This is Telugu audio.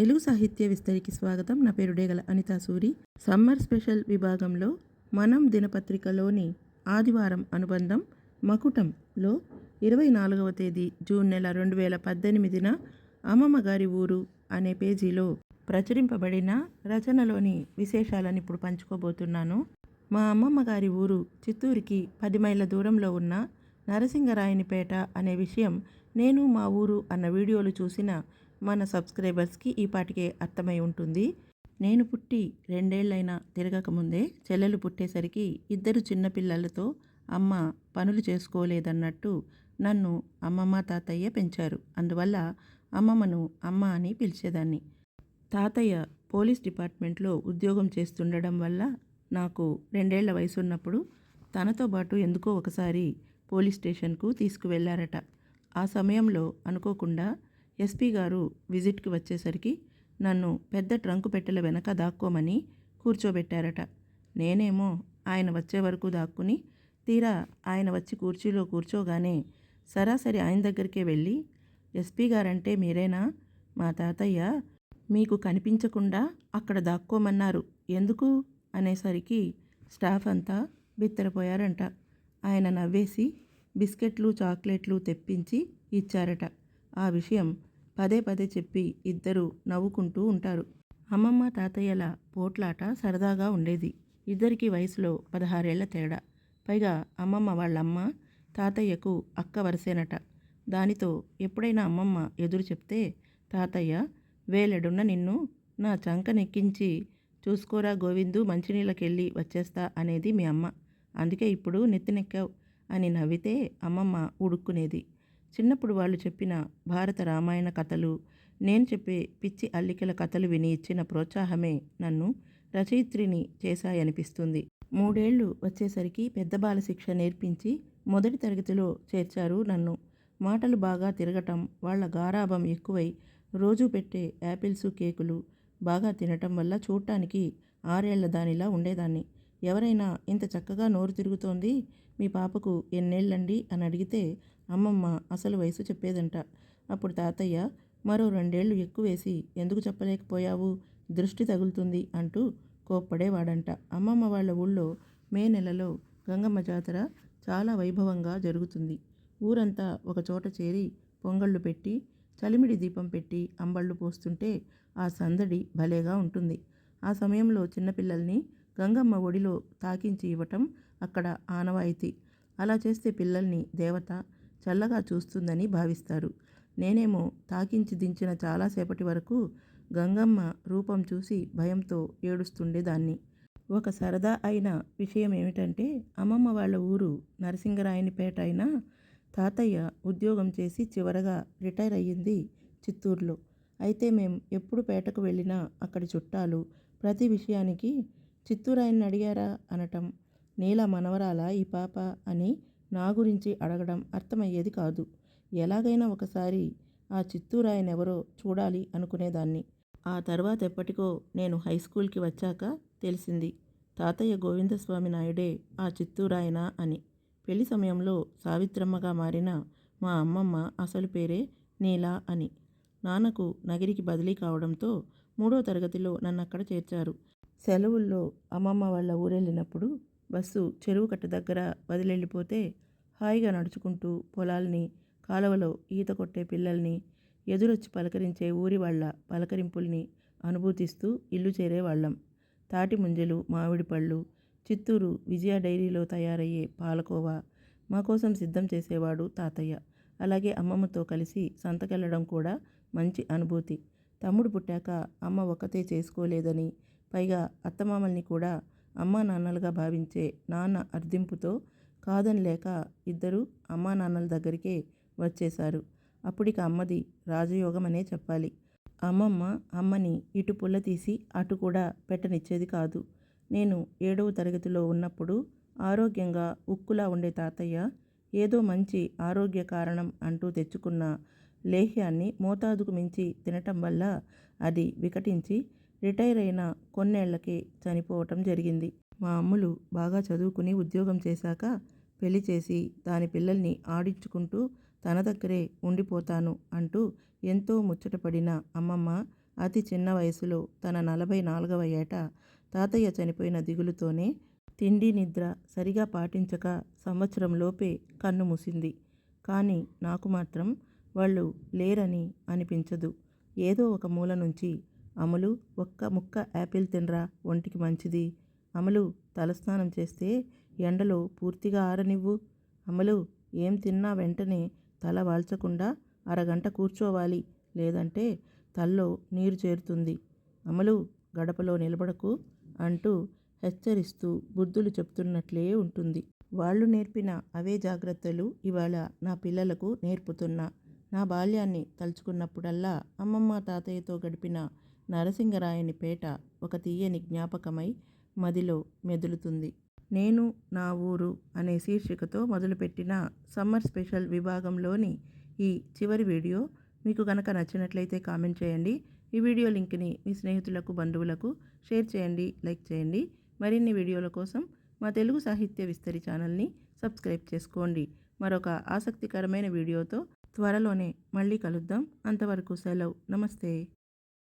తెలుగు సాహిత్య విస్తరికి స్వాగతం. నా పేరు డేగల అనితా సూరి. సమ్మర్ స్పెషల్ విభాగంలో మనం దినపత్రికలోని ఆదివారం అనుబంధం మకుటంలో ఇరవై నాలుగవ తేదీ జూన్ నెల రెండు వేల పద్దెనిమిదిన అమ్మమ్మ గారి ఊరు అనే పేజీలో ప్రచురింపబడిన రచనలోని విశేషాలను ఇప్పుడు పంచుకోబోతున్నాను. మా అమ్మమ్మ గారి ఊరు చిత్తూరుకి పది మైళ్ళ దూరంలో ఉన్న నరసింగరాయనిపేట అనే విషయం నేను మా ఊరు అన్న వీడియోలు చూసిన మన సబ్స్క్రైబర్స్కి ఈ పాటికే అర్థమై ఉంటుంది. నేను పుట్టి రెండేళ్ళైనా తిరగకముందే చెల్లెలు పుట్టేసరికి ఇద్దరు చిన్నపిల్లలతో అమ్మ పనులు చేసుకోలేదన్నట్టు నన్ను అమ్మమ్మ తాతయ్య పెంచారు. అందువల్ల అమ్మమ్మను అమ్మ అని పిలిచేదాన్ని. తాతయ్య పోలీస్ డిపార్ట్మెంట్లో ఉద్యోగం చేస్తుండడం వల్ల నాకు రెండేళ్ళ వయసు ఉన్నప్పుడు తనతో పాటు ఎందుకో ఒకసారి పోలీస్ స్టేషన్కు తీసుకువెళ్ళారట. ఆ సమయంలో అనుకోకుండా ఎస్పీ గారు విజిట్కి వచ్చేసరికి నన్ను పెద్ద ట్రంకు పెట్టెల వెనక దాక్కోమని కూర్చోబెట్టారట. నేనేమో ఆయన వచ్చే వరకు దాక్కుని తీరా ఆయన వచ్చి కుర్చీలో కూర్చోగానే సరాసరి ఆయన దగ్గరికే వెళ్ళి ఎస్పీ గారంటే మీరేనా? మా తాతయ్య మీకు కనిపించకుండా అక్కడ దాక్కోమన్నారు. ఎందుకు? అనేసరికి స్టాఫ్ అంతా బిత్తరపోయారంట. ఆయన నవ్వేసి బిస్కెట్లు చాక్లెట్లు తెప్పించి ఇచ్చారట. ఆ విషయం పదే పదే చెప్పి ఇద్దరు నవ్వుకుంటూ ఉంటారు. అమ్మమ్మ తాతయ్యల పోట్లాట సరదాగా ఉండేది. ఇద్దరికి వయసులో పదహారేళ్ళ తేడా. పైగా అమ్మమ్మ వాళ్ళమ్మ తాతయ్యకు అక్క వరసేనట. దానితో ఎప్పుడైనా అమ్మమ్మ ఎదురు చెప్తే తాతయ్య వేలెడున్న నిన్ను నా చంక నెక్కించి చూసుకోరా గోవిందు మంచినీళ్ళకెళ్ళి వచ్చేస్తా అనేది మీ అమ్మ. అందుకే ఇప్పుడు నెత్తినెక్కావు అని నవ్వితే అమ్మమ్మ ఉడుక్కునేది. చిన్నప్పుడు వాళ్ళు చెప్పిన భారత రామాయణ కథలు నేను చెప్పే పిచ్చి అల్లికల కథలు విని ఇచ్చిన ప్రోత్సాహమే నన్ను రచయిత్రిని చేశాయనిపిస్తుంది. మూడేళ్ళు వచ్చేసరికి పెద్ద బాల శిక్ష నేర్పించి మొదటి తరగతిలో చేర్చారు నన్ను. మాటలు బాగా తిరగటం వాళ్ళ గారాభం ఎక్కువై రోజు పెట్టే యాపిల్స్ కేకులు బాగా తినటం వల్ల చూడటానికి ఆరేళ్ళ దానిలా ఉండేదాన్ని. ఎవరైనా ఇంత చక్కగా నోరు తిరుగుతోంది మీ పాపకు ఎన్నేళ్ళండి? అని అడిగితే అమ్మమ్మ అసలు వయసు చెప్పేదంట. అప్పుడు తాతయ్య మరో రెండేళ్ళు ఎక్కువేసి ఎందుకు చెప్పలేకపోయావు? దృష్టి తగులుతుంది అంటూ కోప్పడేవాడంట. అమ్మమ్మ వాళ్ళ ఊళ్ళో మే నెలలో గంగమ్మ జాతర చాలా వైభవంగా జరుగుతుంది. ఊరంతా ఒక చోట చేరి పొంగళ్ళు పెట్టి చలిమిడి దీపం పెట్టి అంబళ్ళు పోస్తుంటే ఆ సందడి భలేగా ఉంటుంది. ఆ సమయంలో చిన్నపిల్లల్ని గంగమ్మ ఒడిలో తాకించి ఇవ్వటం అక్కడ ఆనవాయితీ. అలా చేస్తే పిల్లల్ని దేవత చల్లగా చూస్తుందని భావిస్తారు. నేనేమో తాకించి దించిన చాలాసేపటి వరకు గంగమ్మ రూపం చూసి భయంతో ఏడుస్తుండేదాన్ని ఒక సరదా అయిన విషయం ఏమిటంటే అమ్మమ్మ వాళ్ళ ఊరు నరసింగరాయనిపేట అయినా తాతయ్య ఉద్యోగం చేసి చివరగా రిటైర్ అయ్యింది చిత్తూరులో. అయితే మేం ఎప్పుడు పేటకు వెళ్ళినా అక్కడి చుట్టాలు ప్రతి విషయానికి చిత్తూరు ఆయన్ని అడిగారా అనటం నీల మనవరాలా ఈ పాప? అని నా గురించి అడగడం అర్థమయ్యేది కాదు. ఎలాగైనా ఒకసారి ఆ చిత్తూరు ఆయన ఎవరో చూడాలి అనుకునేదాన్ని. ఆ తర్వాత ఎప్పటికో నేను హై స్కూల్కి వచ్చాక తెలిసింది తాతయ్య గోవిందస్వామి నాయుడే ఆ చిత్తూరాయన అని. పెళ్ళి సమయంలో సావిత్రమ్మగా మారిన మా అమ్మమ్మ అసలు పేరే నీలా అని. నాన్నకు నగిరికి బదిలీ కావడంతో మూడో తరగతిలో నన్ను అక్కడ చేర్చారు. సెలవుల్లో అమ్మమ్మ వాళ్ళ ఊరెళ్ళినప్పుడు బస్సు చెరువు కట్ట దగ్గర వదిలెళ్ళిపోతే హాయిగా నడుచుకుంటూ పొలాల్ని కాలువలో ఈత కొట్టే పిల్లల్ని ఎదురొచ్చి పలకరించే ఊరి వాళ్ళ పలకరింపుల్ని అనుభూతిస్తూ ఇల్లు చేరేవాళ్ళం. తాటి ముంజలు మామిడి పళ్ళు చిత్తూరు విజయ డైరీలో తయారయ్యే పాలకోవా మా కోసం సిద్ధం చేసేవాడు తాతయ్య. అలాగే అమ్మమ్మతో కలిసి సంతకెళ్ళడం కూడా మంచి అనుభూతి. తమ్ముడు పుట్టాక అమ్మ ఒక్కతే చేసుకోలేదని పైగా అత్తమామల్ని కూడా అమ్మా నాన్నలుగా భావించే నాన్న అర్థింపుతో కాదని లేక ఇద్దరు అమ్మా నాన్నల దగ్గరికే వచ్చేశారు. అప్పుడిక అమ్మది రాజయోగం అనే చెప్పాలి. అమ్మమ్మ అమ్మని ఇటు పుల్ల తీసి అటు కూడా పెట్టనిచ్చేది కాదు. నేను ఏడవ తరగతిలో ఉన్నప్పుడు ఆరోగ్యంగా ఉక్కులా ఉండే తాతయ్య ఏదో మంచి ఆరోగ్య కారణం అంటూ తెచ్చుకున్న లేహ్యాన్ని మోతాదుకు మించి తినటం వల్ల అది వికటించి రిటైర్ అయిన కొన్నేళ్ళకే చనిపోవటం జరిగింది. మా అమ్ములు బాగా చదువుకుని ఉద్యోగం చేశాక పెళ్ళి చేసి దాని పిల్లల్ని ఆడించుకుంటూ తన దగ్గరే ఉండిపోతాను అంటూ ఎంతో ముచ్చటపడిన అమ్మమ్మ అతి చిన్న వయసులో తన నలభై నాలుగవ ఏట తాతయ్య చనిపోయిన దిగులుతోనే తిండి నిద్ర సరిగా పాటించక సంవత్సరంలోపే కన్ను మూసింది. కానీ నాకు మాత్రం వాళ్ళు లేరని అనిపించదు. ఏదో ఒక మూల నుంచి అమలు ఒక్క ముక్క యాపిల్ తినరా? ఒంటికి మంచిది. అమలు తలస్నానం చేస్తే ఎండలో పూర్తిగా ఆరనివ్వు. అమలు ఏం తిన్నా వెంటనే తల వాల్చకుండా అరగంట కూర్చోవాలి. లేదంటే తల్లో నీరు చేరుతుంది. అమలు గడపలో నిలబడకు అంటూ హెచ్చరిస్తూ బుద్ధులు చెప్తున్నట్లే ఉంటుంది. వాళ్ళు నేర్పిన అవే జాగ్రత్తలు ఇవాళ నా పిల్లలకు నేర్పుతున్నా. నా బాల్యాన్ని తలుచుకున్నప్పుడల్లా అమ్మమ్మ తాతయ్యతో గడిపిన నరసింగరాయనిపేట ఒక తీయని జ్ఞాపకమై మదిలో మెదులుతుంది. నేను నా ఊరు అనే శీర్షికతో మొదలుపెట్టిన సమ్మర్ స్పెషల్ విభాగంలోని ఈ చివరి వీడియో మీకు కనుక నచ్చినట్లయితే కామెంట్ చేయండి. ఈ వీడియో లింక్ని మీ స్నేహితులకు బంధువులకు షేర్ చేయండి లైక్ చేయండి. మరిన్ని వీడియోల కోసం మా తెలుగు సాహిత్య విస్తరి ఛానల్ని సబ్స్క్రైబ్ చేసుకోండి. మరొక ఆసక్తికరమైన వీడియోతో త్వరలోనే మళ్ళీ కలుద్దాం. అంతవరకు సెలవు. నమస్తే.